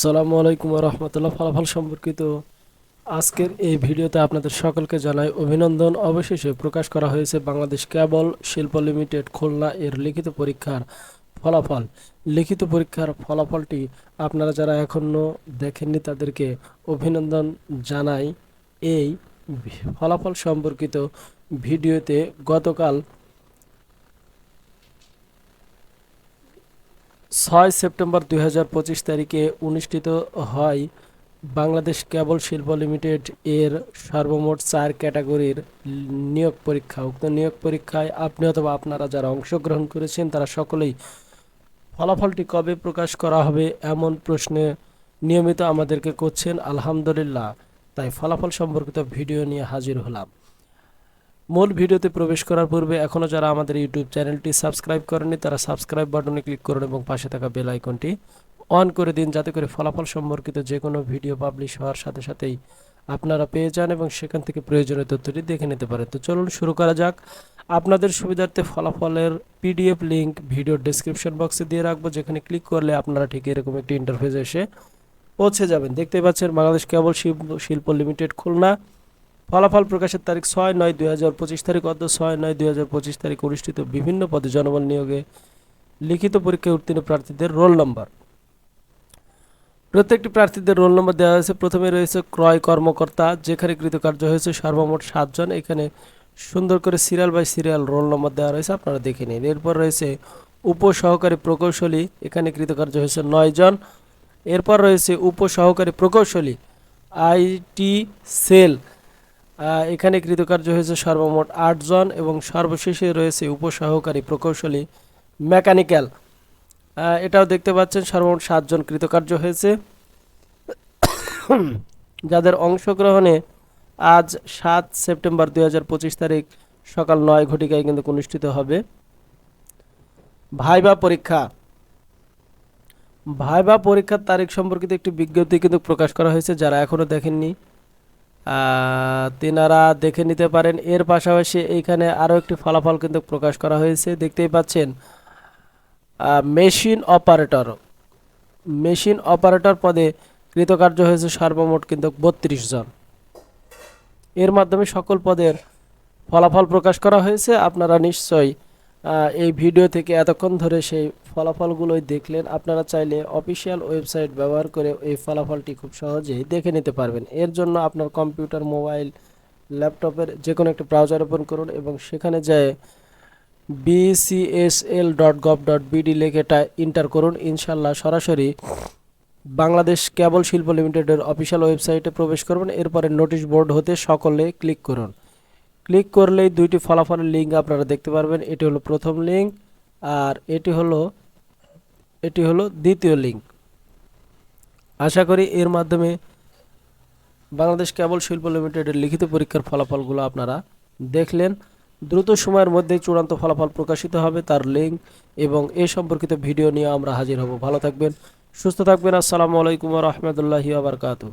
আসসালামু আলাইকুম রহমতুল্লাহ। ফলাফল সম্পর্কিত আজকের এই ভিডিওতে আপনাদের সকলকে জানাই অভিনন্দন। অবশেষে প্রকাশ করা হয়েছে বাংলাদেশ কেবল শিল্প লিমিটেড খুলনা এর লিখিত পরীক্ষার ফলাফল। লিখিত পরীক্ষার ফলাফলটি আপনারা যারা এখনও দেখেননি তাদেরকে অভিনন্দন জানাই। এই ফলাফল সম্পর্কিত ভিডিওতে গতকাল ছয় সেপ্টেম্বর দু হাজার পঁচিশ তারিখে অনুষ্ঠিত হয় বাংলাদেশ কেবল শিল্প লিমিটেড এর সর্বমোট চার ক্যাটাগরির নিয়োগ পরীক্ষা। উক্ত নিয়োগ পরীক্ষায় আপনি অথবা আপনারা যারা অংশগ্রহণ করেছেন, তারা সকলেই ফলাফলটি কবে প্রকাশ করা হবে এমন প্রশ্নে নিয়মিত আমাদেরকে করছেন। আলহামদুলিল্লাহ। তাই ফলাফল সম্পর্কিত ভিডিও নিয়ে হাজির হলাম। মূল ভিডিওতে প্রবেশ করার পূর্বে এখনও যারা আমাদের ইউটিউব চ্যানেলটি সাবস্ক্রাইব করেনি তারা সাবস্ক্রাইব বাটনে ক্লিক করুন এবং পাশে থাকা বেল আইকনটি অন করে দিন যাতে করে ফলাফল সম্পর্কিত যে কোনো ভিডিও পাবলিশ হওয়ার সাথে সাথেই আপনারা পেয়ে যান এবং সেখান থেকে প্রয়োজনীয় তথ্যটি দেখে নিতে পারেন। তো চলুন শুরু করা যাক। আপনাদের সুবিধার্থে ফলাফলের পিডিএফ লিঙ্ক ভিডিও ডেসক্রিপশন বক্সে দিয়ে রাখব, যেখানে ক্লিক করলে আপনারা ঠিক এরকম একটি ইন্টারফেস এসে পৌঁছে যাবেন। দেখতেই পাচ্ছেন বাংলাদেশ কেবল শিল্প লিমিটেড খুলনা। ফলাফল প্রকাশের তারিখ ছয় নয় দুই হাজার পঁচিশ তারিখ অর্ধ ছয় নয় দুই হাজার পঁচিশ তারিখ অনুষ্ঠিত বিভিন্ন পদে জনবল নিয়োগে লিখিত পরীক্ষায় উত্তীর্ণ প্রার্থীদের রোল নম্বর। প্রত্যেকটি প্রার্থীদের রোল নম্বর দেওয়া হয়েছে। প্রথমে রয়েছে ক্রয় কর্মকর্তা, যেখানে কৃতকার্য হয়েছে সর্বমোট সাতজন। এখানে সুন্দর করে serial by serial roll number দেওয়া রয়েছে, আপনারা দেখে নিন। এরপর রয়েছে উপসহকারী প্রকৌশলী, এখানে কৃতকার্য হয়েছে নয় জন। এরপর রয়েছে উপসহকারী প্রকৌশলী, আইটি সেল এখানে কৃতকার্য হয়েছে সর্বমোট আটজন এবং সর্বশেষে রয়েছে উপসহকারী প্রকৌশলী মেকানিক্যাল। এটাও দেখতে পাচ্ছেন, সর্বমোট সাতজন কৃতকার্য হয়েছে। যাদের অংশগ্রহণে আজ সাত সেপ্টেম্বর দু হাজার পঁচিশ তারিখ সকাল নয় ঘটিকায় কিন্তু অনুষ্ঠিত হবে। ভাইবা পরীক্ষা। ভাইবা পরীক্ষার তারিখ সম্পর্কিত একটি বিজ্ঞপ্তি কিন্তু প্রকাশ করা হয়েছে, যারা এখনও দেখেননি। তেনারা দেখে নিতে পারেন। এর পাশাপাশি এইখানে আরও একটি ফলাফল কিন্তু প্রকাশ করা হয়েছে। দেখতেই পাচ্ছেন মেশিন অপারেটর। মেশিন অপারেটর পদে কৃতকার্য হয়েছে সর্বমোট কিন্তু বত্রিশ জন। এর মাধ্যমে সকল পদের ফলাফল প্রকাশ করা হয়েছে। আপনারা নিশ্চয়ই এই ভিডিও থেকে এতক্ষণ ধরে সেই ফলাফলগুলোই দেখলেন। আপনারা চাইলে অফিসিয়াল ওয়েবসাইট ব্যবহার করে এই ফলাফলটি খুব সহজেই দেখে নিতে পারবেন। এর জন্য আপনার কম্পিউটার, মোবাইল, ল্যাপটপের যে কোনো একটি ব্রাউজার ওপেন করুন এবং সেখানে যায় BCSL dot gov dot BD লেখেটা enter করুন। ইনশাল্লাহ সরাসরি বাংলাদেশ কেবল শিল্প লিমিটেডের অফিসিয়াল ওয়েবসাইটে প্রবেশ করবেন। এরপরে নোটিশ বোর্ড হতে সকলে ক্লিক করুন। ক্লিক করলেই দুইটি ফলাফলের লিঙ্ক আপনারা দেখতে পারবেন। এটি হলো প্রথম লিঙ্ক আর এটি হলো এটি হলো দ্বিতীয় লিঙ্ক। আশা করি এর মাধ্যমে বাংলাদেশ কেবল শিল্প লিমিটেডের লিখিত পরীক্ষার ফলাফলগুলো আপনারা দেখলেন। দ্রুত সময়ের মধ্যে চূড়ান্ত ফলাফল প্রকাশিত হবে তার লিঙ্ক এবং এ সম্পর্কিত ভিডিও নিয়ে আমরা হাজির হব। ভালো থাকবেন, সুস্থ থাকবেন। আসসালামু আলাইকুম রহমতুল্লাহি আবরকাতু